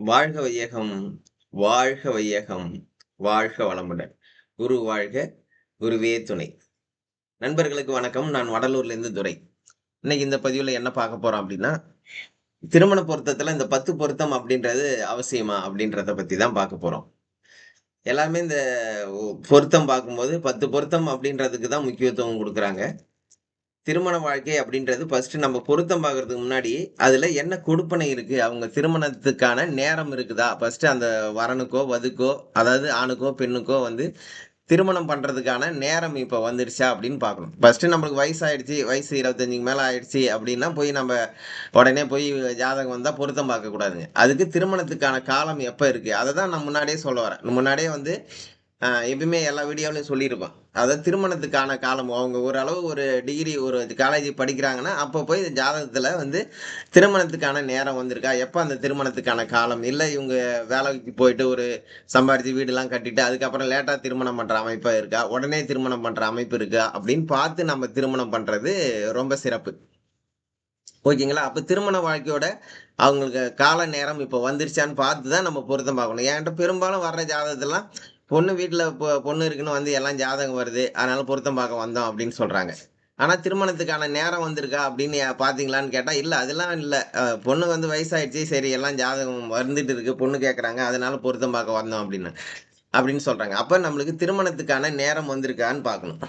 வாழ்க வையகம் வாழ்க வையகம் வாழ்க வளமுடன். குரு வாழ்க குருவே துணை. நண்பர்களுக்கு வணக்கம். நான் வடலூர்ல இருந்து துரை. இன்னைக்கு இந்த பதிவுல என்ன பார்க்க போறோம் அப்படின்னா திருமண பொருத்தத்துல இந்த பத்து பொருத்தம் அப்படின்றது அவசியமா அப்படின்றத பத்தி தான் பார்க்க போறோம். எல்லாருமே இந்த பொருத்தம் பார்க்கும்போது பத்து பொருத்தம் அப்படின்றதுக்கு தான் முக்கியத்துவம் கொடுக்குறாங்க. திருமண வாழ்க்கை அப்படின்றது ஃபர்ஸ்ட் நம்ம பொருத்தம் பார்க்கறதுக்கு முன்னாடி அதுல என்ன கொடுப்பனை இருக்கு? அவங்க திருமணத்துக்கான நேரம் இருக்குதா? ஃபர்ஸ்ட் அந்த வரனுக்கோ வதுக்கோ அதாவது ஆணுக்கோ பெண்ணுக்கோ வந்து திருமணம் பண்ணுறதுக்கான நேரம் இப்போ வந்துடுச்சா அப்படின்னு பார்க்கணும். ஃபஸ்ட்டு நம்மளுக்கு வயசாகிடுச்சு வயசு இருபத்தஞ்சுக்கு மேலே ஆயிடுச்சு அப்படின்னா போய் நம்ம உடனே போய் ஜாதகம் வந்தால் பொருத்தம் பார்க்கக்கூடாதுங்க. அதுக்கு திருமணத்துக்கான காலம் எப்போ இருக்குது அதை தான் நான் முன்னாடியே சொல்ல வரேன். முன்னாடியே வந்து எப்பயுமே எல்லா வீடியோலையும் சொல்லியிருப்பான் அதாவது திருமணத்துக்கான காலம் அவங்க ஓரளவு ஒரு டிகிரி ஒரு காலேஜ் படிக்கிறாங்கன்னா அப்போ போய் ஜாதகத்தில் வந்து திருமணத்துக்கான நேரம் வந்திருக்கா? எப்போ அந்த திருமணத்துக்கான காலம்? இல்லை இவங்க வேலைக்கு போயிட்டு ஒரு சம்பாரித்து வீடுலாம் கட்டிட்டு அதுக்கப்புறம் லேட்டாக திருமணம் பண்ணுற அமைப்பாக இருக்கா? உடனே திருமணம் பண்ணுற அமைப்பு இருக்கா? அப்படின்னு பார்த்து நம்ம திருமணம் பண்ணுறது ரொம்ப சிறப்பு. ஓகேங்களா? அப்போ திருமண வாழ்க்கையோட அவங்களுக்கு கால நேரம் இப்போ வந்துருச்சான்னு பார்த்து தான் நம்ம பொருத்தம் பார்க்கணும் ஏன்ட்டு பெரும்பாலும் வர்ற ஜாதகத்தெல்லாம் பொண்ணு வீட்டில் இப்போ பொண்ணு இருக்குன்னு வந்து எல்லாம் ஜாதகம் வருது. அதனால பொருத்தம் பார்க்க வந்தோம் அப்படின்னு சொல்கிறாங்க ஆனால் திருமணத்துக்கான நேரம் வந்திருக்கா அப்படின்னு பார்த்தீங்களான்னு கேட்டால் இல்லை அதெல்லாம் இல்லை. பொண்ணு வந்து வயசாயிடுச்சு சரி எல்லாம் ஜாதகம் வந்துட்டு இருக்கு பொண்ணு கேட்குறாங்க அதனால பொருத்தம் பார்க்க வந்தோம் அப்படின்னு அப்படின்னு சொல்கிறாங்க அப்போ நம்மளுக்கு திருமணத்துக்கான நேரம் வந்திருக்கான்னு பார்க்கணும்.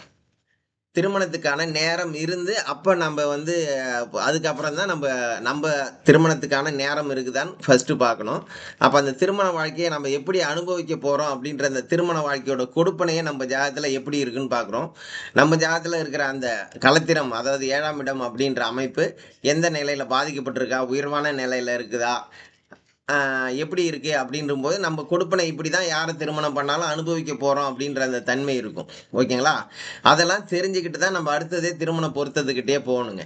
திருமணத்துக்கான நேரம் இருந்து அப்போ நம்ம வந்து அதுக்கப்புறம் தான் நம்ம நம்ம திருமணத்துக்கான நேரம் இருக்குதான்னு ஃபர்ஸ்ட் பார்க்கணும். அப்போ அந்த திருமண வாழ்க்கையை நம்ம எப்படி அனுபவிக்க போகிறோம் அப்படின்ற அந்த திருமண வாழ்க்கையோட கொடுப்பனையை நம்ம ஜாதகத்தில் எப்படி இருக்குன்னு பார்க்குறோம். நம்ம ஜாதகத்தில் இருக்கிற அந்த கலத்திரம் அதாவது ஏழாம் இடம் அப்படின்ற அமைப்பு எந்த நிலையில் பாதிக்கப்பட்டிருக்கா? உயர்வான நிலையில் இருக்குதா? எப்படி இருக்குது அப்படின்ற போது நம்ம கொடுப்பனை இப்படி தான் யாரை திருமணம் பண்ணாலும் அனுபவிக்க போகிறோம் அப்படின்ற அந்த தன்மை இருக்கும். ஓகேங்களா? அதெல்லாம் தெரிஞ்சுக்கிட்டு தான் நம்ம அடுத்ததே திருமணம் பொறுத்ததுக்கிட்டே போகணுங்க.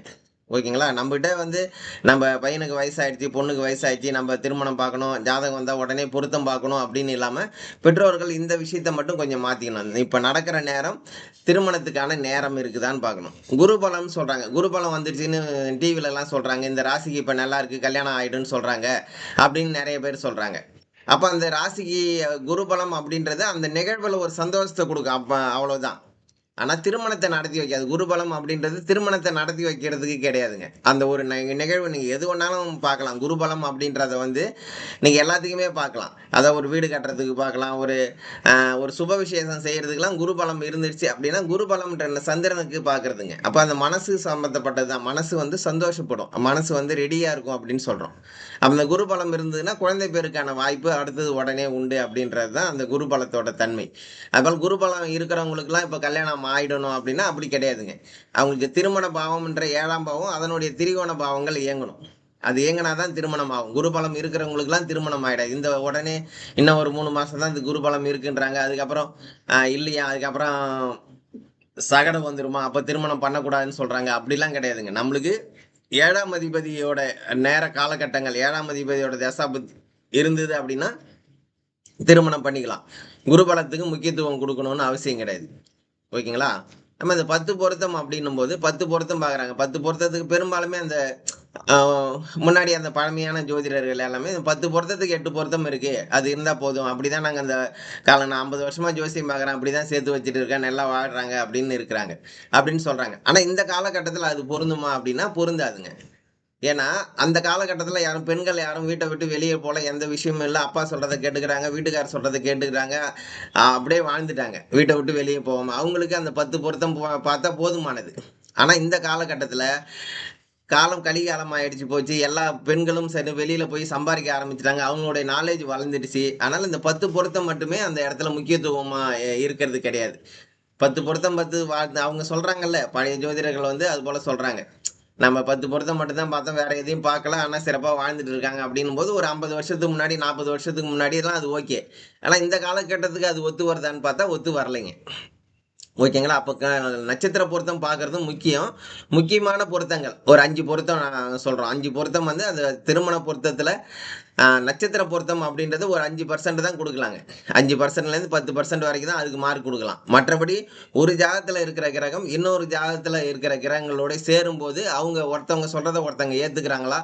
ஓகேங்களா? நம்மகிட்ட வந்து நம்ம பையனுக்கு வயசாயிடுச்சு பொண்ணுக்கு வயசாகிடுச்சு நம்ம திருமணம் பார்க்கணும் ஜாதகம் வந்தால் உடனே பொருத்தம் பார்க்கணும் அப்படின்னு இல்லாமல் பெற்றோர்கள் இந்த விஷயத்த மட்டும் கொஞ்சம் மாற்றிக்கணும் இப்போ நடக்கிற நேரம் திருமணத்துக்கான நேரம் இருக்குதான்னு பார்க்கணும். குருபலம்னு சொல்கிறாங்க குருபலம் வந்துடுச்சுன்னு டிவிலலாம் சொல்கிறாங்க இந்த ராசிக்கு இப்போ நல்லா இருக்குது கல்யாணம் ஆகிடுன்னு சொல்கிறாங்க அப்படின்னு நிறைய பேர் சொல்கிறாங்க அப்போ அந்த ராசிக்கு குருபலம் அப்படின்றது அந்த நிகழ்வில் ஒரு சந்தோஷத்தை கொடுக்கும். அப்போ அவ்வளோதான் ஆனால் திருமணத்தை நடத்தி வைக்காது குருபலம் அப்படின்றது திருமணத்தை நடத்தி வைக்கிறதுக்கு கிடையாதுங்க. அந்த ஒரு நிகழ்வு நீங்கள் எது ஒன்றாலும் பார்க்கலாம். குருபலம் அப்படின்றத வந்து நீங்கள் எல்லாத்துக்குமே பார்க்கலாம். அதை ஒரு வீடு கட்டுறதுக்கு பார்க்கலாம். ஒரு ஒரு சுப விசேஷம் செய்கிறதுக்கெலாம் குருபலம் இருந்துருச்சு அப்படின்னா குருபலம்ன்ற சந்திரனுக்கு பார்க்குறதுங்க. அப்போ அந்த மனசு சம்மந்தப்பட்டது தான் மனசு வந்து சந்தோஷப்படும். மனசு வந்து ரெடியாக இருக்கும் அப்படின்னு சொல்கிறோம் அந்த குருபலம் இருந்ததுன்னா குழந்தை பேருக்கான வாய்ப்பு அடுத்தது உடனே உண்டு அப்படின்றது தான் அந்த குருபலத்தோட தன்மை. அதுபோல் குருபலம் இருக்கிறவங்களுக்குலாம் இப்போ கல்யாணம் ஆயிடணும் அப்படின்னா அப்படி கிடையாதுங்க. அவங்களுக்கு திருமண பாவம்ன்ற ஏழாம் பாவம் அதனுடைய திரிகோண பாவங்கள் இயங்கணும். அது இயங்கினா தான் திருமணம் ஆகும். குருபலம் இருக்கிறவங்களுக்குலாம் திருமணம் ஆகிடாது இந்த உடனே இன்னும் ஒரு மூணு மாதம் தான் இந்த குருபலம் இருக்குன்றாங்க. அதுக்கப்புறம் இல்லையா? அதுக்கப்புறம் சகடம் வந்துருமா? அப்போ திருமணம் பண்ணக்கூடாதுன்னு சொல்கிறாங்க அப்படிலாம் கிடையாதுங்க. நம்மளுக்கு ஏழாம் அதிபதியோட நேர காலகட்டங்கள் ஏழாம் அதிபதியோட தசாபதி இருந்தது அப்படின்னா திருமணம் பண்ணிக்கலாம். குருபலத்துக்கு முக்கியத்துவம் கொடுக்கணும்னு அவசியம் கிடையாது. ஓகேங்களா? நம்ம இந்த பத்து பொருத்தம் அப்படின்னும் போது பத்து பொருத்தம் பார்க்குறாங்க. பத்து பொருத்தத்துக்கு பெரும்பாலுமே அந்த முன்னாடி அந்த பழமையான ஜோதிடர்கள் எல்லாமே பத்து பொருத்தத்துக்கு எட்டு பொருத்தம் இருக்குது அது இருந்தால் போதும். அப்படிதான் நாங்கள் அந்த காலம் நான் ஐம்பது வருஷமாக ஜோசியம் பார்க்குறேன். அப்படிதான் சேர்த்து வச்சுட்டு இருக்கேன். நல்லா வாழ்கிறாங்க அப்படின்னு இருக்கிறாங்க அப்படின்னு சொல்கிறாங்க ஆனால் இந்த காலகட்டத்தில் அது பொருந்துமா அப்படின்னா பொருந்தாதுங்க. ஏன்னா அந்த காலகட்டத்தில் யாரும் பெண்கள் யாரும் வீட்டை விட்டு வெளியே போல எந்த விஷயமும் இல்லை. அப்பா சொல்கிறத கேட்டுக்கிறாங்க வீட்டுக்கார் சொல்கிறத கேட்டுக்கிறாங்க. அப்படியே வாழ்ந்துட்டாங்க. வீட்டை விட்டு வெளியே போகாமல் அவங்களுக்கு அந்த பத்து பொருத்தம் பார்த்தா போதுமானது. ஆனால் இந்த காலகட்டத்தில் காலம் கலிகாலம் ஆயிடுச்சு போச்சு. எல்லா பெண்களும் சரி வெளியில் போய் சம்பாதிக்க ஆரம்பிச்சிட்டாங்க. அவங்களுடைய நாலேஜ் வளர்ந்துடுச்சு. அதனால் இந்த பத்து பொருத்தம் மட்டுமே அந்த இடத்துல முக்கியத்துவமாக இருக்கிறது கிடையாது. பத்து பொருத்தம் பத்து அவங்க சொல்கிறாங்கல்ல பழைய ஜோதிடர்கள் வந்து அது போல் சொல்கிறாங்க நம்ம பத்து பொருத்தம் மட்டும்தான் பார்த்தோம் வேற எதையும் பார்க்கல. ஆனால் சிறப்பாக வாழ்ந்துட்டு இருக்காங்க அப்படின்னும் போது ஒரு ஐம்பது வருஷத்துக்கு முன்னாடி நாற்பது வருஷத்துக்கு முன்னாடிலாம் அது ஓகே. ஆனால் இந்த காலகட்டத்துக்கு அது ஒத்து வருதான்னு பார்த்தா ஒத்து வரலைங்க. ஓகேங்களா? அப்போ நட்சத்திர பொருத்தம் பார்க்கறது முக்கியம். முக்கியமான பொருத்தங்கள். ஒரு அஞ்சு பொருத்தம் நான் சொல்கிறோம் அஞ்சு பொருத்தம் வந்து அந்த திருமண பொருத்தத்தில் நட்சத்திர பொருத்தம் அப்படின்றது ஒரு அஞ்சு பர்சன்ட் தான் கொடுக்கலாங்க. அஞ்சு பர்சன்ட்லேருந்து பத்து பர்சன்ட் வரைக்கும் தான் அதுக்கு மார்க் கொடுக்கலாம். மற்றபடி ஒரு ஜாகத்தில் இருக்கிற கிரகம் இன்னொரு ஜாகத்தில் இருக்கிற கிரகங்களோட சேரும்போது அவங்க ஒருத்தவங்க சொல்கிறத ஒருத்தவங்க ஏற்றுக்கிறாங்களா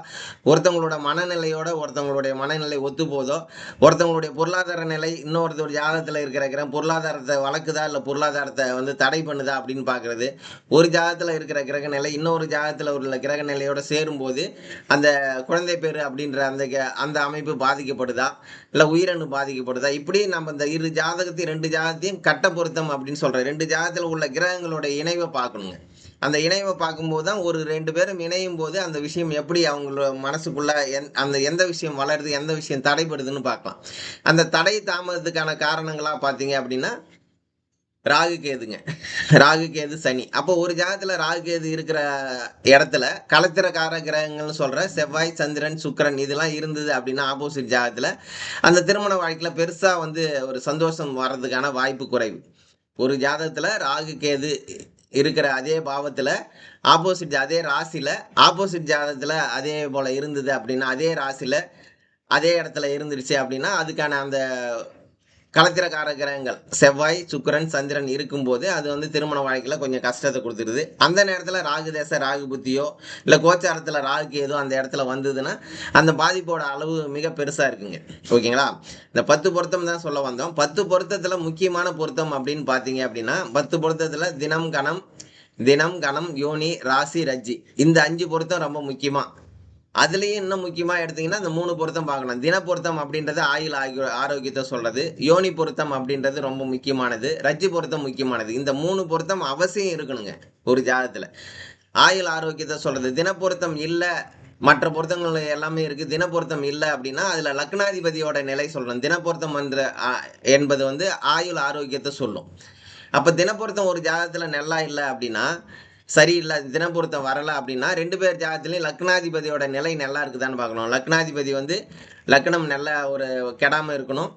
ஒருத்தவங்களோட மனநிலையோட ஒருத்தவங்களுடைய மனநிலை ஒத்து போதோ ஒருத்தவங்களுடைய பொருளாதார நிலை இன்னொருத்தர் ஜாதகத்தில் இருக்கிற கிரகம் பொருளாதாரத்தை வளர்க்குதா? இல்லை பொருளாதாரத்தை வந்து தடை பண்ணுதா அப்படின்னு பார்க்குறது ஒரு ஜாகத்தில் இருக்கிற கிரக நிலை இன்னொரு ஜாகத்தில் உள்ள கிரக நிலையோட சேரும்போது அந்த குழந்தை பேர் அப்படின்ற அந்த க- அந்த அமைப்பு பாதிக்கப்படுதா? இல்லை உயிரணு பாதிக்கப்படுதா? இப்படி நம்ம இந்த இரு ஜாதகத்தையும் ரெண்டு ஜாதகத்தையும் கட்ட பொருத்தம் அப்படின்னு சொல்கிறோம் ரெண்டு ஜாதகத்தில் உள்ள கிரகங்களோட இணைவை பார்க்கணுங்க. அந்த இணைவை பார்க்கும்போது தான் ஒரு ரெண்டு பேரும் இணையும் போது அந்த விஷயம் எப்படி அவங்களோட மனசுக்குள்ள எந் அந்த எந்த விஷயம் வளருது எந்த விஷயம் தடைப்படுதுன்னு பார்க்கலாம். அந்த தடை தாமதத்துக்கான காரணங்களாக பார்த்தீங்க அப்படின்னா ராகு கேதுங்க. ராகு கேது சனி. அப்போ ஒரு ஜாதத்தில் ராகு கேது இருக்கிற இடத்துல கலத்திரக்கார கிரகங்கள்னு சொல்கிற செவ்வாய் சந்திரன் சுக்கிரன் இதெல்லாம் இருந்தது அப்படின்னா ஆப்போசிட் ஜாதத்தில் அந்த திருமண வாழ்க்கையில் பெருசாக வந்து ஒரு சந்தோஷம் வர்றதுக்கான வாய்ப்பு குறைவு. ஒரு ஜாதகத்தில் ராகு கேது இருக்கிற அதே பாவத்தில் ஆப்போசிட் அதே ராசியில் ஆப்போசிட் ஜாதகத்தில் அதே போல் இருந்தது அப்படின்னா அதே ராசியில் அதே இடத்துல இருந்துருச்சு அப்படின்னா அதுக்கான அந்த கலத்திரக்கார கிரகங்கள் செவ்வாய் சுக்கிரன் சந்திரன் இருக்கும்போது அது வந்து திருமண வாழ்க்கையில் கொஞ்சம் கஷ்டத்தை கொடுத்துருது. அந்த நேரத்தில் ராகு தேச ராகு புத்தியோ இல்லை கோச்சாரத்தில் ராகுக்கு ஏதோ அந்த இடத்துல வந்ததுன்னா அந்த பாதிப்போட அளவு மிக பெருசாக இருக்குங்க. ஓகேங்களா? இந்த பத்து பொருத்தம் தான் சொல்ல வந்தோம். பத்து பொருத்தத்தில் முக்கியமான பொருத்தம் அப்படின்னு பார்த்தீங்க அப்படின்னா பத்து பொருத்தத்தில் தினம் கணம் தினம் கணம் யோனி ராசி ரஜ்ஜி. இந்த அஞ்சு பொருத்தம் ரொம்ப முக்கியமாக அதுலேயும் இன்னும் முக்கியமாக எடுத்திங்கன்னா இந்த மூணு பொருத்தம் பார்க்கணும் தின பொருத்தம் அப்படின்றது ஆயுள் ஆகிய ஆரோக்கியத்தை சொல்கிறது யோனி பொருத்தம் அப்படின்றது ரொம்ப முக்கியமானது. ரஜ்ஜி பொருத்தம் முக்கியமானது. இந்த மூணு பொருத்தம் அவசியம் இருக்கணுங்க ஒரு ஜாதகத்தில் ஆயுள் ஆரோக்கியத்தை சொல்கிறது தின பொருத்தம் இல்லை மற்ற பொருத்தங்கள் எல்லாமே இருக்குது தின பொருத்தம் இல்லை அப்படின்னா அதில் லக்னாதிபதியோட நிலை சொல்லணும் தின பொருத்தம் என்ற என்பது வந்து ஆயுள் ஆரோக்கியத்தை சொல்லும். அப்போ தினப்பொருத்தம் ஒரு ஜாதகத்தில் நல்லா இல்லை அப்படின்னா சரியில்லை தினப்பொருத்தம் வரல அப்படின்னா ரெண்டு பேர் ஜாதத்துலேயும் லக்னாதிபதியோட நிலை நல்லா இருக்குதான்னு பார்க்கணும். லக்னாதிபதி வந்து லக்னம் நல்ல ஒரு கெடாமல் இருக்கணும்.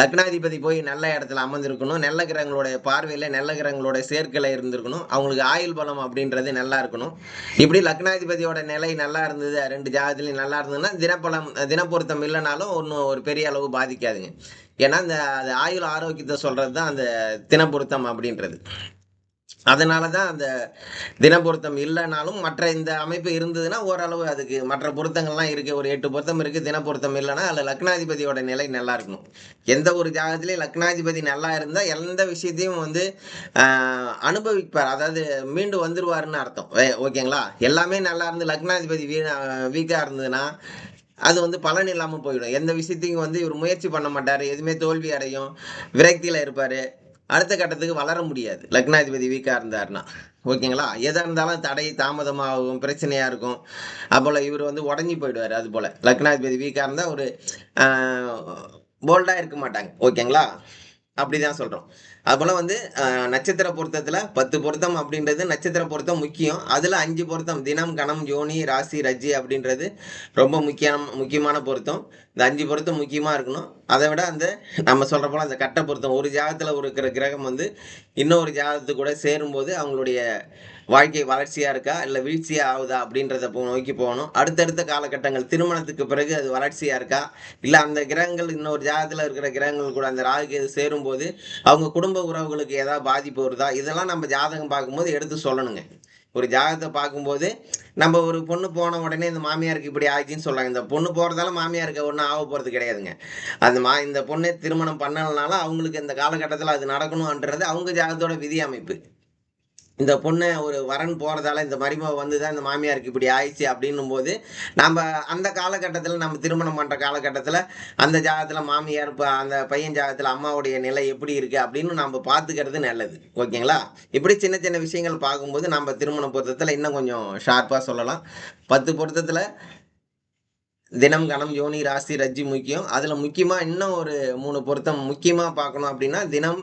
லக்னாதிபதி போய் நல்ல இடத்துல அமர்ந்திருக்கணும். நல்ல கிரகங்களுடைய பார்வையில் நல்ல கிரகங்களுடைய சேர்க்கையில் இருந்திருக்கணும். அவங்களுக்கு ஆயுள் பலம் அப்படின்றது நல்லா இருக்கணும். இப்படி லக்னாதிபதியோட நிலை நல்லா இருந்தது ரெண்டு ஜாதத்துலேயும் நல்லா இருந்ததுன்னா தினப்பலம் தினப்பொருத்தம் இல்லைனாலும் ஒன்றும் ஒரு பெரிய அளவு பாதிக்காதுங்க. ஏன்னா இந்த அது ஆயுள் ஆரோக்கியத்தை சொல்கிறது தான் அந்த தினப்பொருத்தம் அப்படின்றது. அதனால தான் அந்த தினப்பொருத்தம் இல்லைனாலும் மற்ற இந்த அமைப்பு இருந்ததுன்னா ஓரளவு அதுக்கு மற்ற பொருத்தங்கள்லாம் இருக்குது ஒரு எட்டு பொருத்தம் இருக்குது தினப்பொருத்தம் இல்லைன்னா அதில் லக்னாதிபதியோட நிலை நல்லா இருக்கணும். எந்த ஒரு ஜாகத்துலேயும் லக்னாதிபதி நல்லா இருந்தால் எந்த விஷயத்தையும் வந்து அனுபவிப்பார். அதாவது மீண்டு வந்துடுவாருன்னு அர்த்தம். ஓகேங்களா? எல்லாமே நல்லா இருந்து லக்னாதிபதி வீணா வீக்காக இருந்ததுன்னா அது வந்து பலன் இல்லாமல் போயிடும். எந்த விஷயத்தையும் வந்து இவர் முயற்சி பண்ண மாட்டார். எதுவுமே தோல்வி அடையும். விரக்தியில் இருப்பார். அடுத்த கட்டத்துக்கு வளர முடியாது. லக்னாதிபதி வீக்காக இருந்தாருன்னா. ஓகேங்களா? எதாக இருந்தாலும் தடை தாமதமாகும் பிரச்சனையாக இருக்கும். அப்போல் இவர் வந்து உடஞ்சி போயிடுவார் அது போல். லக்னாதிபதி வீக்காக இருந்தால் ஒரு போல்டாக இருக்க மாட்டாங்க. ஓகேங்களா? அப்படி தான் சொல்கிறோம் அதுபோல் வந்து நட்சத்திர பொருத்தத்தில் பத்து பொருத்தம் அப்படின்றது நட்சத்திர பொருத்தம் முக்கியம். அதில் அஞ்சு பொருத்தம் தினம் கணம் யோனி ராசி ரஜ்ஜி அப்படின்றது ரொம்ப முக்கியம் முக்கியமான பொருத்தம். இந்த அஞ்சு பொருத்தம் முக்கியமாக இருக்கணும். அதை விட அந்த நம்ம சொல்கிற போல் அந்த கட்ட பொருத்தம் ஒரு ஜாதகத்தில் இருக்கிற கிரகம் வந்து இன்னொரு ஜாதகத்து கூட சேரும்போது அவங்களுடைய வாழ்க்கை வளர்ச்சியாக இருக்கா இல்லை வீழ்ச்சியாக ஆகுதா அப்படின்றத போ நோக்கி போகணும். அடுத்தடுத்த காலகட்டங்கள் திருமணத்துக்கு பிறகு அது வளர்ச்சியாக இருக்கா இல்லை அந்த கிரகங்கள் இன்னொரு ஜாதகத்தில் இருக்கிற கிரகங்கள் கூட அந்த ராகுக்கு இது சேரும்போது அவங்க குடும்ப உறவுகளுக்கு ஏதாவது பாதிப்பு வருதா இதெல்லாம் நம்ம ஜாதகம் பார்க்கும்போது எடுத்து சொல்லணுங்க. ஒரு ஜாதகத்தை பார்க்கும்போது நம்ம ஒரு பொண்ணு போன உடனே இந்த மாமியாருக்கு இப்படி ஆயிடுச்சுன்னு சொல்கிறாங்க இந்த பொண்ணு போகிறதால மாமியாருக்கு ஒன்றும் ஆக போகிறது கிடையாதுங்க. அந்த மா இந்த பொண்ணு திருமணம் பண்ணலனால அவங்களுக்கு இந்த காலகட்டத்தில் அது நடக்கணும்ன்றது அவங்க ஜாதகத்தோட விதி அமைப்பு இந்த பொண்ணு ஒரு வரன் போகிறதால இந்த மருமக வந்து தான் இந்த மாமியாருக்கு இப்படி ஆயிடுச்சு அப்படின்னும் போது நம்ம அந்த காலகட்டத்தில் நம்ம திருமணம் பண்ணுற காலகட்டத்தில் அந்த ஜாதகத்தில் மாமியார் இப்போ அந்த பையன் ஜாதகத்தில் அம்மாவுடைய நிலை எப்படி இருக்குது அப்படின்னு நம்ம பார்த்துக்கிறது நல்லது. ஓகேங்களா? இப்படி சின்ன சின்ன விஷயங்கள் பார்க்கும்போது நம்ம திருமண பொருத்தத்தில் இன்னும் கொஞ்சம் ஷார்ப்பாக சொல்லலாம். பத்து பொருத்தத்தில் தினம் கணம் யோனி ராசி ரஜ்ஜி முக்கியம். அதில் முக்கியமாக இன்னும் ஒரு மூணு பொருத்தம் முக்கியமாக பார்க்கணும் அப்படின்னா தினம்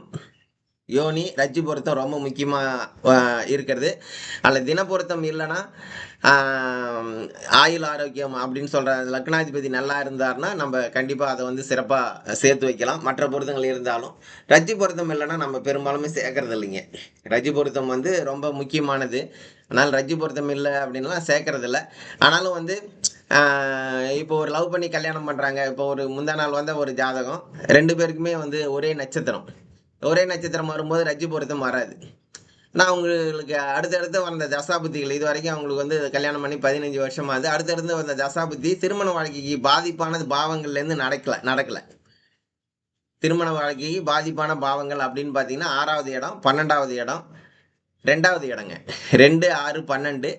யோனி ரஜ்ஜி பொருத்தம் ரொம்ப முக்கியமாக இருக்கிறது. அதில் தின பொருத்தம் இல்லைன்னா ஆயுள் ஆரோக்கியம் அப்படின்னு சொல்கிற லக்னாதிபதி நல்லா இருந்தாருன்னா நம்ம கண்டிப்பாக அதை வந்து சிறப்பாக சேர்த்து வைக்கலாம். மற்ற பொருத்தங்கள் இருந்தாலும் ரஜ்ஜி பொருத்தம் இல்லைன்னா நம்ம பெரும்பாலுமே சேர்க்கறது இல்லைங்க. ரஜ்ஜி பொருத்தம் வந்து ரொம்ப முக்கியமானது. ஆனால் ரஜ்ஜி பொருத்தம் இல்லை அப்படின்லாம் சேர்க்கறது இல்லை. ஆனாலும் வந்து இப்போ ஒரு லவ் பண்ணி கல்யாணம் பண்ணுறாங்க இப்போ ஒரு முந்தா நாள் வந்த ஒரு ஜாதகம். ரெண்டு பேருக்குமே வந்து ஒரே நட்சத்திரம். ஒரே நட்சத்திரம் வரும்போது ரஜி பொருத்தம் வராது. நான் அவங்களுக்கு அடுத்தடுத்து வந்த தசாபுத்திகள் இது வரைக்கும் அவங்களுக்கு வந்து கல்யாணம் பண்ணி பதினஞ்சு வருஷம் ஆகுது அடுத்தடுத்து வந்த தசாபுத்தி திருமண வாழ்க்கைக்கு பாதிப்பானது பாவங்கள்லேருந்து நடக்கல நடக்கலை. திருமண வாழ்க்கைக்கு பாதிப்பான பாவங்கள் அப்படின்னு பார்த்தீங்கன்னா ஆறாவது இடம் பன்னெண்டாவது இடம் ரெண்டாவது இடங்க. ரெண்டு ஆறு பன்னெண்டு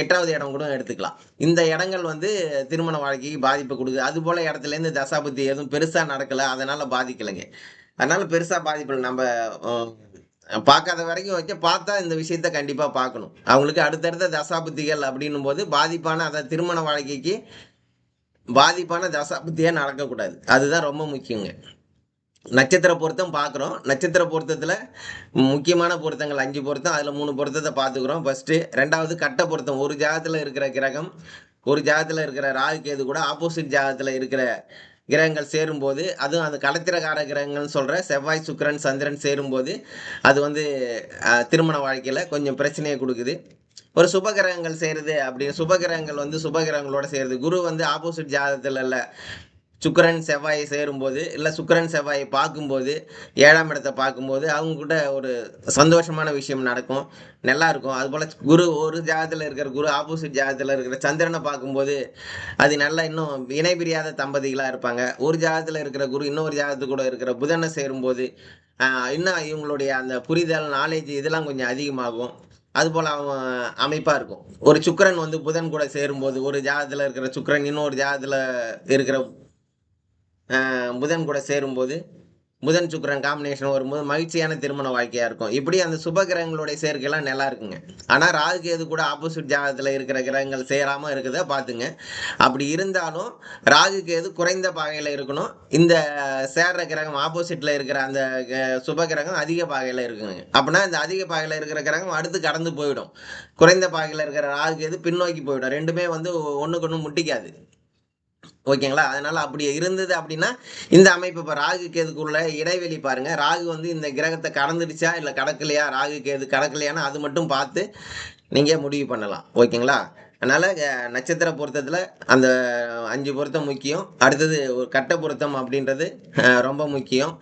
எட்டாவது இடம் கூட எடுத்துக்கலாம். இந்த இடங்கள் வந்து திருமண வாழ்க்கைக்கு பாதிப்பு கொடுக்குது. அதுபோல் இடத்துலேருந்து தசாபுத்தி எதுவும் பெருசாக நடக்கலை அதனால் பாதிக்கலைங்க. அதனால பெருசாக பாதிப்பில்லை நம்ம பார்க்காத வரைக்கும் வச்சு பார்த்தா இந்த விஷயத்த கண்டிப்பாக பார்க்கணும். அவங்களுக்கு அடுத்தடுத்த தசாபுத்திகள் அப்படின்னும் போது பாதிப்பான அதை திருமண வாழ்க்கைக்கு பாதிப்பான தசாபுத்தியாக நடக்கக்கூடாது. அதுதான் ரொம்ப முக்கியங்க. நட்சத்திர பொருத்தம் பார்க்குறோம். நட்சத்திர பொருத்தத்தில் முக்கியமான பொருத்தங்கள் அஞ்சு பொருத்தம் அதில் மூணு பொருத்தத்தை பார்த்துக்குறோம். ஃபஸ்ட்டு ரெண்டாவது கட்ட பொருத்தம். ஒரு ஜாகத்தில் இருக்கிற கிரகம் ஒரு ஜாகத்தில் இருக்கிற ராகு கேது கூட ஆப்போசிட் ஜாகத்தில் இருக்கிற கிரகங்கள் சேரும்போது அதுவும் அந்த கலத்திரகார கிரகங்கள்னு சொல்கிற செவ்வாய் சுக்கிரன் சந்திரன் சேரும்போது அது வந்து திருமண வாழ்க்கையில் கொஞ்சம் பிரச்சனையை கொடுக்குது. ஒரு சுப கிரகங்கள் செய்கிறது அப்படின்னு அப்படி சுபகிரகங்கள் வந்து சுப கிரகங்களோட செய்கிறது குரு வந்து ஆப்போசிட் ஜாதகத்தில் இல்லை. சுக்கரன் செவ்வாயை சேரும்போது இல்லை சுக்கிரன் செவ்வாயை பார்க்கும்போது ஏழாம் இடத்தை பார்க்கும்போது அவங்க கூட ஒரு சந்தோஷமான விஷயம் நடக்கும். நல்லா இருக்கும். அதுபோல் குரு ஒரு ஜாதத்தில் இருக்கிற குரு ஆப்போசிட் ஜாதத்தில் இருக்கிற சந்திரனை பார்க்கும்போது அது நல்லா இன்னும் இணை பிரியாத தம்பதிகளாக இருப்பாங்க. ஒரு ஜாதத்தில் இருக்கிற குரு இன்னொரு ஜாதத்து கூட இருக்கிற புதனை சேரும்போது இன்னும் இவங்களுடைய அந்த புரிதல் நாலேஜ் இதெல்லாம் கொஞ்சம் அதிகமாகும். அதுபோல் அவன் அமைப்பாக இருக்கும். ஒரு சுக்கரன் வந்து புதன் கூட சேரும்போது ஒரு ஜாதத்தில் இருக்கிற சுக்கரன் இன்னொரு ஜாதத்தில் இருக்கிற புதன் கூட சேரும்போது புதன் சுக்கரன் காம்பினேஷன் வரும்போது மகிழ்ச்சியான திருமண வாழ்க்கையாக இருக்கும். இப்படி அந்த சுப கிரகங்களுடைய சேர்க்கைலாம் நல்லா இருக்குங்க. ஆனால் ராகு கேது கூட ஆப்போசிட் ஜாதகத்தில் இருக்கிற கிரகங்கள் சேராமல் இருக்குதா பார்த்துங்க. அப்படி இருந்தாலும் ராகு கேது குறைந்த பாகையில் இருக்கணும். இந்த சேர்ற கிரகம் ஆப்போசிட்டில் இருக்கிற அந்த க- சுப கிரகம் அதிக பாகையில் இருக்குங்க. அப்படின்னா இந்த அதிக பாகையில் இருக்கிற கிரகம் அடுத்து கடந்து போயிடும். குறைந்த பாகையில் இருக்கிற ராகு கேது பின்னோக்கி போயிடும். ரெண்டுமே வந்து ஒன்றுக்கு ஒன்று முட்டிக்காது. ஓகேங்களா? அதனால் அப்படி இருந்தது அப்படின்னா இந்த அமைப்பு இப்போ ராகு கேதுக்குள்ள இடைவெளி பாருங்கள் ராகு வந்து இந்த கிரகத்தை கடந்துடுச்சா இல்லை கடக்கலையா? ராகு கேது கடக்கலையான்னு அது மட்டும் பார்த்து நீங்கள் முடிவு பண்ணலாம். ஓகேங்களா? அதனால் நட்சத்திர பொருத்தத்தில் அந்த அஞ்சு பொருத்தம் முக்கியம். அடுத்தது ஒரு கட்ட பொருத்தம் அப்படின்றது ரொம்ப முக்கியம்.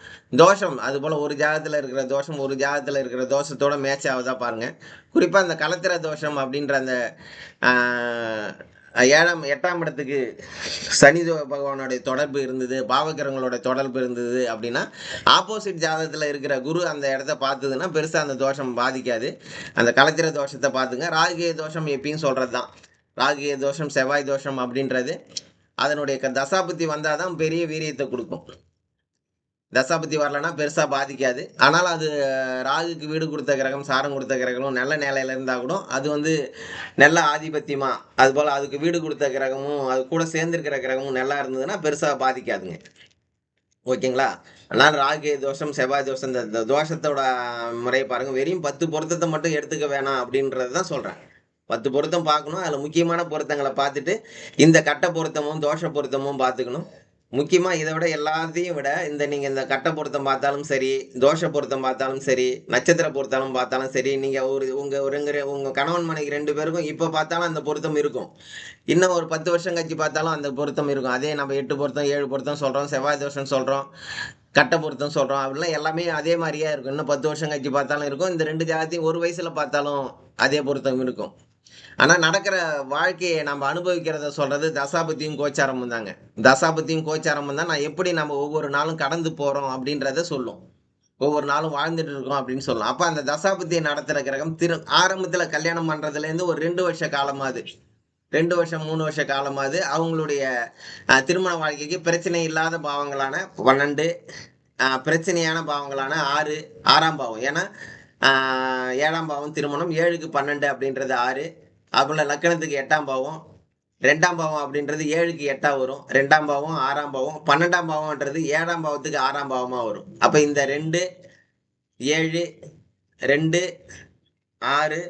தோஷம் அது போல் ஒரு ஜாதத்தில் இருக்கிற தோஷம் ஒரு ஜாதத்தில் இருக்கிற தோஷத்தோட மேட்ச் ஆகுதா பாருங்கள் குறிப்பாக அந்த கலத்திர தோஷம் அப்படின்ற அந்த ஏழாம் எட்டாம் இடத்துக்கு சனி பகவானுடைய தொடர்பு இருந்தது பாவகிரகங்களோட தொடர்பு இருந்தது அப்படின்னா ஆப்போசிட் ஜாதகத்தில் இருக்கிற குரு அந்த இடத்த பார்த்ததுன்னா பெருசாக அந்த தோஷம் பாதிக்காது. அந்த கலத்திர தோஷத்தை பார்த்துங்க. ராகிய தோஷம் எப்பயும் சொல்கிறது தான் ராகிய தோஷம் செவ்வாய் தோஷம் அப்படின்றது. அதனுடைய க- தசாபுத்தி வந்தால் தான் பெரிய வீரியத்தை கொடுக்கும். தசாபத்தி வரலன்னா பெருசாக பாதிக்காது. ஆனால் அது ராகுக்கு வீடு கொடுத்த கிரகம் சாரம் கொடுத்த கிரகமும் நல்ல நிலையில இருந்தால் கூட அது வந்து நல்ல ஆதிபத்தியமாக அதுபோல் அதுக்கு வீடு கொடுத்த கிரகமும் அது கூட சேர்ந்துருக்கிற கிரகமும் நல்லா இருந்ததுன்னா பெருசாக பாதிக்காதுங்க. ஓகேங்களா? அதனால் ராகு தோஷம் செவ்வாய் தோஷம் இந்த தோஷத்தோட முறையை பாருங்கள் வெறும் பத்து பொருத்தத்தை மட்டும் எடுத்துக்க வேணாம் அப்படின்றது தான் சொல்கிறேன் பத்து பொருத்தம் பார்க்கணும். அதில் முக்கியமான பொருத்தங்களை பார்த்துட்டு இந்த கட்ட பொருத்தமும் தோஷ பொருத்தமும் பார்த்துக்கணும். முக்கியமாக இதை விட எல்லாத்தையும் விட இந்த நீங்கள் இந்த கட்ட பொருத்தம் பார்த்தாலும் சரி தோஷ பொருத்தம் பார்த்தாலும் சரி நட்சத்திர பொருத்தாலும் பார்த்தாலும் சரி நீங்கள் ஒரு உங்கள் ஒரு உங்கள் கணவன் மனைவி ரெண்டு பேருக்கும் இப்போ பார்த்தாலும் அந்த பொருத்தம் இருக்கும். இன்னும் ஒரு பத்து வருஷம் கழிச்சு பார்த்தாலும் அந்த பொருத்தம் இருக்கும். அதே நம்ம எட்டு பொருத்தம் ஏழு பொருத்தம் சொல்கிறோம் செவ்வாய் தோஷம் சொல்கிறோம் கட்ட பொருத்தம் சொல்கிறோம் அப்படிலாம் எல்லாமே அதே மாதிரியே இருக்கும். இன்னும் பத்து வருஷம் கழிச்சு பார்த்தாலும் இருக்கும். இந்த ரெண்டு ஜாதத்தையும் ஒரு வயசில் பார்த்தாலும் அதே பொருத்தம் இருக்கும். ஆனால் நடக்கிற வாழ்க்கையை நம்ம அனுபவிக்கிறத சொல்கிறது தசாபத்தியும் கோச்சாரமும் தாங்க. தசாபத்தியும் கோச்சாரமும் தான் நான் எப்படி நம்ம ஒவ்வொரு நாளும் கடந்து போகிறோம் அப்படின்றத சொல்லும். ஒவ்வொரு நாளும் வாழ்ந்துட்டு இருக்கோம் அப்படின்னு சொல்லலாம் அப்போ அந்த தசாபத்தியை நடத்துகிற கிரகம் திரு ஆரம்பத்தில் கல்யாணம் பண்ணுறதுலேருந்து ஒரு ரெண்டு வருஷ காலமாது ரெண்டு வருஷம் மூணு வருஷ காலமாவது அவங்களுடைய திருமண வாழ்க்கைக்கு பிரச்சனை இல்லாத பாவங்களான பன்னெண்டு பிரச்சனையான பாவங்களான ஆறு ஆறாம் பாவம். ஏன்னா ஏழாம் பாவம் திருமணம் ஏழுக்கு பன்னெண்டு அப்படின்றது ஆறு அதுபோல் லக்கணத்துக்கு எட்டாம் பாவம் ரெண்டாம் பாவம் அப்படின்றது ஏழுக்கு எட்டா வரும் ரெண்டாம் பாவம் ஆறாம் பாவம் பன்னெண்டாம் பாவம்ன்றது ஏழாம் பாவத்துக்கு ஆறாம் பாவமாக வரும். அப்போ இந்த ரெண்டு ஏழு ரெண்டு ஆறு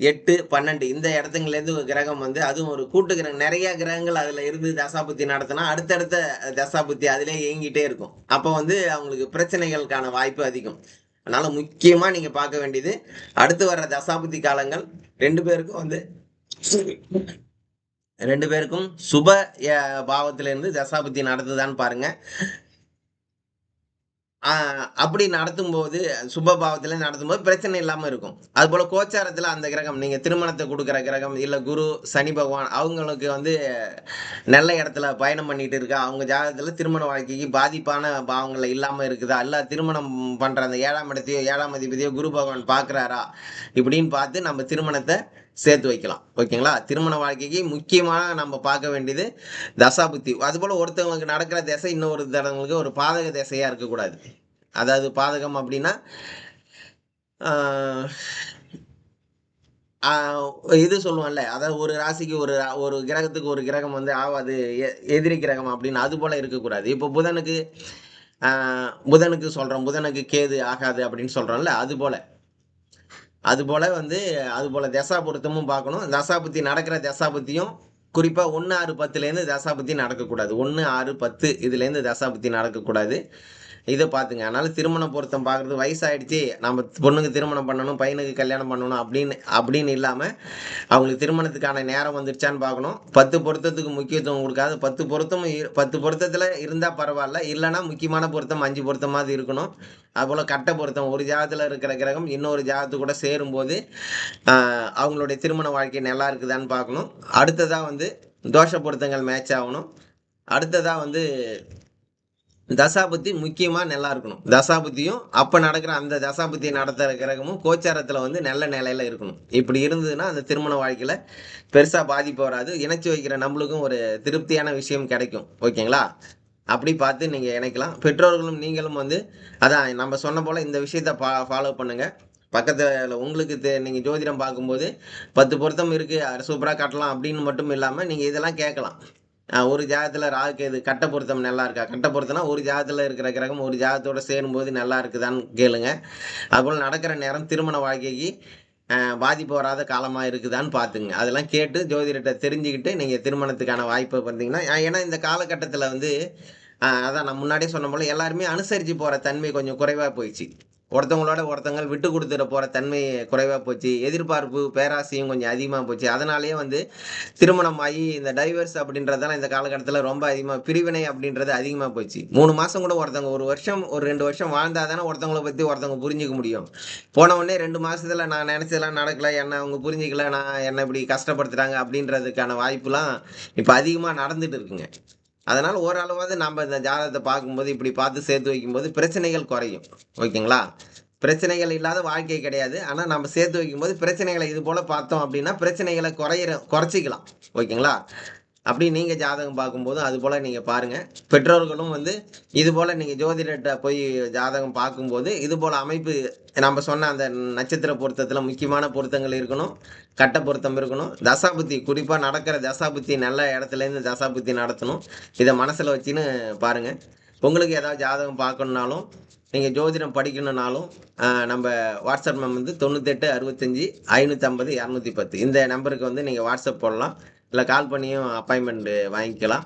எட்டு பன்னெண்டு இந்த இடத்துங்கலேருந்து ஒரு கிரகம் வந்து அதுவும் ஒரு கூட்டு கிரகம். நிறைய கிரகங்கள் அதில் இருந்து தசாபுத்தி நடத்தினா அடுத்தடுத்த தசாபுத்தி அதிலே இயங்கிட்டே இருக்கும். அப்போ வந்து அவங்களுக்கு பிரச்சனைகளுக்கான வாய்ப்பு அதிகம். அதனால முக்கியமா நீங்க பார்க்க வேண்டியது அடுத்து வர்ற தசாபதி காலங்கள். ரெண்டு பேருக்கும் வந்து ரெண்டு பேருக்கும் சுப பாவத்திலிருந்து தசாபதி நடத்துதான்னு பாருங்க. அப்படி நடத்தும்போது சுபபாவத்தில் நடத்தும்போது பிரச்சனை இல்லாமல் இருக்கும். அதுபோல் கோச்சாரத்தில் அந்த கிரகம் நீங்கள் திருமணத்தை கொடுக்குற கிரகம் இல்லை குரு சனி பகவான் அவங்களுக்கு வந்து நல்ல இடத்துல பயணம் பண்ணிட்டு இருக்கா அவங்க ஜாதகத்தில் திருமண வாழ்க்கைக்கு பாதிப்பான பாவங்கள் இல்லாமல் இருக்குதா இல்லை திருமணம் பண்ணுற அந்த ஏழாம் இடத்தையோ ஏழாம் அதிபதியோ குரு பகவான் பார்க்குறாரா இப்படின்னு பார்த்து நம்ம திருமணத்தை சேர்த்து வைக்கலாம். ஓகேங்களா? திருமண வாழ்க்கைக்கு முக்கியமாக நம்ம பார்க்க வேண்டியது தசாபுத்தி. அதுபோல் ஒருத்தவங்களுக்கு நடக்கிற திசை இன்னொரு தடங்களுக்கு ஒரு பாதக திசையாக இருக்கக்கூடாது. அதாவது பாதகம் அப்படின்னா இது சொல்லுவோம்ல அதாவது ஒரு ராசிக்கு ஒரு ஒரு கிரகத்துக்கு ஒரு கிரகம் வந்து ஆவாது எ- எதிரி கிரகம் அப்படின்னு அது போல் இருக்கக்கூடாது. இப்போ புதனுக்கு புதனுக்கு சொல்கிறோம் புதனுக்கு கேது ஆகாது அப்படின்னு சொல்கிறோம்ல அது போல். அதுபோல் வந்து அதுபோல் தசா பொருத்தமும் பார்க்கணும். தசாபுத்தி நடக்கிற தசாபுத்தியும் குறிப்பாக ஒன்று ஆறு பத்துலேருந்து தசாபுத்தி நடக்கக்கூடாது. ஒன்று ஆறு பத்து இதுலேருந்து தசாபுத்தி நடக்கக்கூடாது. இதை பார்த்துங்க. அதனால திருமண பொருத்தம் பார்க்குறது வயசாகிடுச்சு நம்ம பொண்ணுக்கு திருமணம் பண்ணணும் பையனுக்கு கல்யாணம் பண்ணணும் அப்படின்னு அப்படின்னு இல்லாமல் அவங்களுக்கு திருமணத்துக்கான நேரம் வந்துருச்சான்னு பார்க்கணும். பத்து பொருத்தத்துக்கு முக்கியத்துவம் கொடுக்காது. பத்து பொருத்தம் இரு- பத்து பொருத்தத்தில் இருந்தால் பரவாயில்ல. இல்லைன்னா முக்கியமான பொருத்தம் அஞ்சு பொருத்தமாவது இருக்கணும். அதுபோல் கட்ட பொருத்தம் ஒரு ஜாதத்தில் இருக்கிற கிரகம் இன்னொரு ஜாதத்து கூட சேரும்போது அவங்களுடைய திருமண வாழ்க்கை நல்லா இருக்குதான்னு பார்க்கணும். அடுத்ததாக வந்து தோஷ பொருத்தங்கள் மேட்ச் ஆகணும். அடுத்ததாக வந்து தசாபுத்தி முக்கியமாக நல்லா இருக்கணும். தசாபுத்தியும் அப்போ நடக்கிற அந்த தசாபுத்தி நடத்துகிற கிரகமும் கோச்சாரத்தில் வந்து நல்ல நிலையில் இருக்கணும். இப்படி இருந்ததுன்னா அந்த திருமண வாழ்க்கையில் பெருசாக பாதிப்பு வராது. இணைச்சி வைக்கிற நம்மளுக்கும் ஒரு திருப்தியான விஷயம் கிடைக்கும். ஓகேங்களா? அப்படி பார்த்து நீங்கள் இணைக்கலாம். பெற்றோர்களும் நீங்களும் வந்து அதான் நம்ம சொன்ன போல் இந்த விஷயத்தை பா ஃபாலோ பண்ணுங்கள் பக்கத்தில் உங்களுக்கு தெ நீங்கள் ஜோதிடம் பார்க்கும்போது பத்து பொருத்தம் இருக்குது சூப்பராக கட்டலாம் அப்படின்னு மட்டும் இல்லாமல் நீங்கள் இதெல்லாம் கேட்கலாம். ஒரு ஜாதத்தில் ராகு இது கட்ட பொருத்தம் நல்லா இருக்கா? கட்ட பொருத்தம்னா ஒரு ஜாதத்தில் இருக்கிற கிரகம் ஒரு ஜாதத்தோடு சேரும்போது நல்லா இருக்குதான்னு கேளுங்க. அதுபோல் நடக்கிற நேரம் திருமண வாழ்க்கைக்கு பாதிப்பு வராத காலமாக இருக்குதான்னு பார்த்துங்க அதெல்லாம் கேட்டு ஜோதிடத்தை தெரிஞ்சுக்கிட்டு நீங்கள் திருமணத்துக்கான வாய்ப்பை பார்த்தீங்கன்னா ஏன்னா இந்த காலகட்டத்தில் வந்து அதான் நான் முன்னாடியே சொன்ன போல் எல்லாருமே அனுசரித்து போகிற தன்மை கொஞ்சம் குறைவாக போயிடுச்சு. ஒருத்தவங்களோட ஒருத்தங்க விட்டு கொடுத்துட போகிற தன்மை குறைவாக போச்சு. எதிர்பார்ப்பு பேராசையும் கொஞ்சம் அதிகமாக போச்சு. அதனாலேயே வந்து திருமணம் ஆகி இந்த டைவர்ஸ் அப்படின்றதெல்லாம் இந்த காலகட்டத்தில் ரொம்ப அதிகமாக பிரிவினை அப்படின்றது அதிகமாக போச்சு. மூணு மாதம் கூட ஒருத்தவங்க ஒரு வருஷம் ஒரு ரெண்டு வருஷம் வாழ்ந்தா தானே ஒருத்தவங்களை பற்றி ஒருத்தவங்க புரிஞ்சிக்க முடியும். போன உடனே ரெண்டு மாதத்தில் நான் நினச்சதெல்லாம் நடக்கல என்ன அவங்க புரிஞ்சிக்கல நான் என்ன இப்படி கஷ்டப்படுத்துகிறாங்க அப்படின்றதுக்கான வாய்ப்புலாம் இப்போ அதிகமாக நடந்துட்டு இருக்குங்க. அதனால் ஓரளவாவது நம்ம இந்த ஜாதகத்தை பார்க்கும்போது இப்படி பார்த்து சேர்த்து வைக்கும்போது பிரச்சனைகள் குறையும். ஓகேங்களா? பிரச்சனைகள் இல்லாத வாழ்க்கை கிடையாது. ஆனால் நம்ம சேர்த்து வைக்கும்போது பிரச்சனைகளை இது போல் பார்த்தோம் அப்படின்னா பிரச்சனைகளை குறையிற குறைச்சிக்கலாம். ஓகேங்களா? அப்படி நீங்கள் ஜாதகம் பார்க்கும்போது அது போல் நீங்கள் பாருங்கள் பெற்றோர்களும் வந்து இது போல் நீங்கள் ஜோதிடர்கிட்ட போய் ஜாதகம் பார்க்கும்போது இது போல் அமைப்பு நம்ம சொன்ன அந்த நட்சத்திர பொருத்தத்தில் முக்கியமான பொருத்தங்கள் இருக்கணும் கட்ட பொருத்தம் இருக்கணும். தசாபுத்தி குறிப்பாக நடக்கிற தசாபுத்தி நல்ல இடத்துலேருந்து தசாபுத்தி நடத்தணும். இதை மனசில் வச்சுன்னு பாருங்கள் உங்களுக்கு ஏதாவது ஜாதகம் பார்க்கணுன்னாலும் நீங்கள் ஜோதிடம் படிக்கணுன்னாலும் நம்ம வாட்ஸ்அப் நம்பர் வந்து தொண்ணூத்தெட்டு அறுபத்தஞ்சி ஐநூற்றம்பது இரநூத்தி பத்து. இந்த நம்பருக்கு வந்து நீங்கள் வாட்ஸ்அப் போடலாம். இல்லை கால் பண்ணியும் அப்பாயின்மெண்ட் வாங்கிக்கலாம்.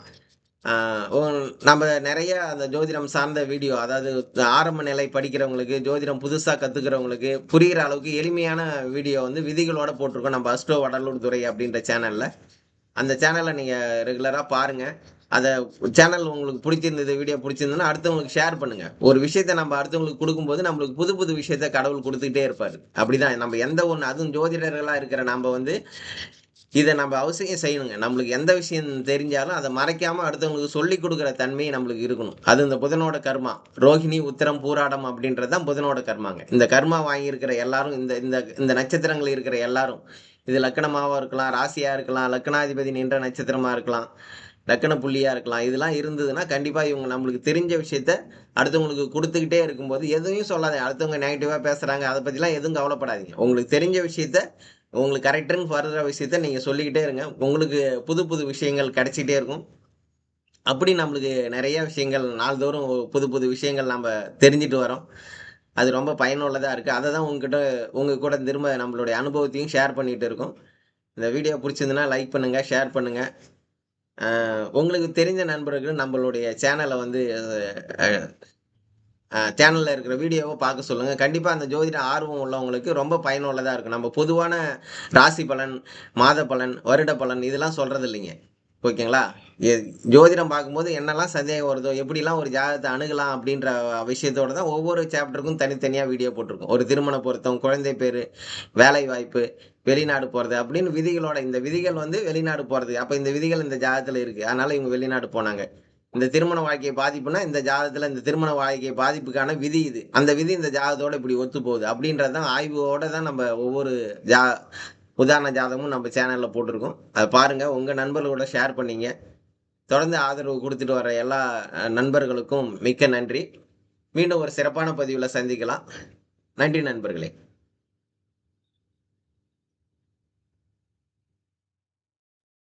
நம்ம நிறைய அந்த ஜோதிடம் சார்ந்த வீடியோ அதாவது ஆரம்ப நிலை படிக்கிறவங்களுக்கு ஜோதிடம் புதுசாக கற்றுக்கிறவங்களுக்கு புரிகிற அளவுக்கு எளிமையான வீடியோ வந்து விதிகளோட போட்டிருக்கோம். நம்ம அஸ்ட்ரோ வடலூர் துறை அப்படின்ற சேனலில் அந்த சேனலை நீங்கள் ரெகுலராக பாருங்கள் அதை சேனல் உங்களுக்கு பிடிச்சிருந்தது வீடியோ பிடிச்சிருந்ததுன்னா அடுத்தவங்களுக்கு ஷேர் பண்ணுங்கள் ஒரு விஷயத்தை நம்ம அடுத்தவங்களுக்கு கொடுக்கும்போது நம்மளுக்கு புது புது விஷயத்த கடவுள் கொடுத்துக்கிட்டே இருப்பார். அப்படிதான் நம்ம எந்த ஒன்று அதுவும் ஜோதிடர்களாக இருக்கிற நம்ம வந்து இதை நம்ம அவசியம் செய்யணுங்க. நம்மளுக்கு எந்த விஷயம் தெரிஞ்சாலும் அதை மறைக்காமல் அடுத்தவங்களுக்கு சொல்லி கொடுக்குற தன்மை நம்மளுக்கு இருக்கணும். அது இந்த புதனோட கர்மா. ரோஹிணி உத்தரம் பூராடம் அப்படின்றது தான் புதனோட கர்மாங்க. இந்த கர்மா வாங்கியிருக்கிற எல்லாரும் இந்த இந்த இந்த நட்சத்திரங்கள் இருக்கிற எல்லாரும் இது லக்கணமாவா இருக்கலாம் ராசியாக இருக்கலாம் லக்கணாதிபதி நின்ற நட்சத்திரமாக இருக்கலாம் லக்கண புள்ளியாக இருக்கலாம் இதெல்லாம் இருந்ததுன்னா கண்டிப்பாக இவங்க நம்மளுக்கு தெரிஞ்ச விஷயத்த அடுத்தவங்களுக்கு கொடுத்துக்கிட்டே இருக்கும்போது எதுவும் சொல்லாதீங்க. அடுத்தவங்க நெகட்டிவாக பேசுகிறாங்க அதை பற்றிலாம் எதுவும் கவலைப்படாதீங்க. உங்களுக்கு தெரிஞ்ச விஷயத்த உங்களுக்கு கரெக்டுன்னு ஃபர்தராக விஷயத்த நீங்கள் சொல்லிக்கிட்டே இருங்க. உங்களுக்கு புது புது விஷயங்கள் கிடைச்சிட்டே இருக்கும். அப்படி நம்மளுக்கு நிறைய விஷயங்கள் நாள்தோறும் புது புது விஷயங்கள் நம்ம தெரிஞ்சுட்டு வரோம். அது ரொம்ப பயனுள்ளதாக இருக்குது அதை தான் உங்ககிட்ட உங்கள் கூட திரும்ப நம்மளுடைய அனுபவத்தையும் ஷேர் பண்ணிகிட்டு இருக்கோம். இந்த வீடியோ பிடிச்சிருந்துன்னா லைக் பண்ணுங்கள் ஷேர் பண்ணுங்கள் உங்களுக்கு தெரிஞ்ச நண்பர்கள் நம்மளுடைய சேனலை வந்து சேனலில் இருக்கிற வீடியோவை பார்க்க சொல்லுங்கள் கண்டிப்பாக அந்த ஜோதிட ஆர்வம் உள்ளவங்களுக்கு ரொம்ப பயனுள்ளதாக இருக்கும் நம்ம பொதுவான ராசி பலன் மாத பலன் வருட பலன் இதெல்லாம் சொல்கிறது இல்லைங்க. ஓகேங்களா? ஜோதிடம் பார்க்கும்போது என்னெல்லாம் சந்தேகம் வருதோ எப்படிலாம் ஒரு ஜாதகத்தை அணுகலாம் அப்படின்ற விஷயத்தோட தான் ஒவ்வொரு சாப்டருக்கும் தனித்தனியாக வீடியோ போட்டிருக்கோம். ஒரு திருமண பொருத்தம் குழந்தை பேர் வேலை வாய்ப்பு வெளிநாடு போகிறது அப்படின்னு விதிகளோட இந்த விதிகள் வந்து வெளிநாடு போகிறது அப்போ இந்த விதிகள் இந்த ஜாதகத்தில் இருக்குது அதனால் இவங்க வெளிநாடு போனாங்க. இந்த திருமண வாழ்க்கையை பாதிப்புனா இந்த ஜாதகத்தில் இந்த திருமண வாழ்க்கையை பாதிப்புக்கான விதி இது. அந்த விதி இந்த ஜாதகத்தோட இப்படி ஒத்து போகுது அப்படின்றது தான் ஆய்வோட தான் நம்ம ஒவ்வொரு ஜா உதாரண ஜாதகமும் நம்ம சேனலில் போட்டிருக்கோம். அதை பாருங்கள் உங்கள் நண்பர்களோட ஷேர் பண்ணீங்க. தொடர்ந்து ஆதரவு கொடுத்துட்டு வர எல்லா நண்பர்களுக்கும் மிக்க நன்றி. மீண்டும் ஒரு சிறப்பான பதிவில் சந்திக்கலாம். நன்றி நண்பர்களே.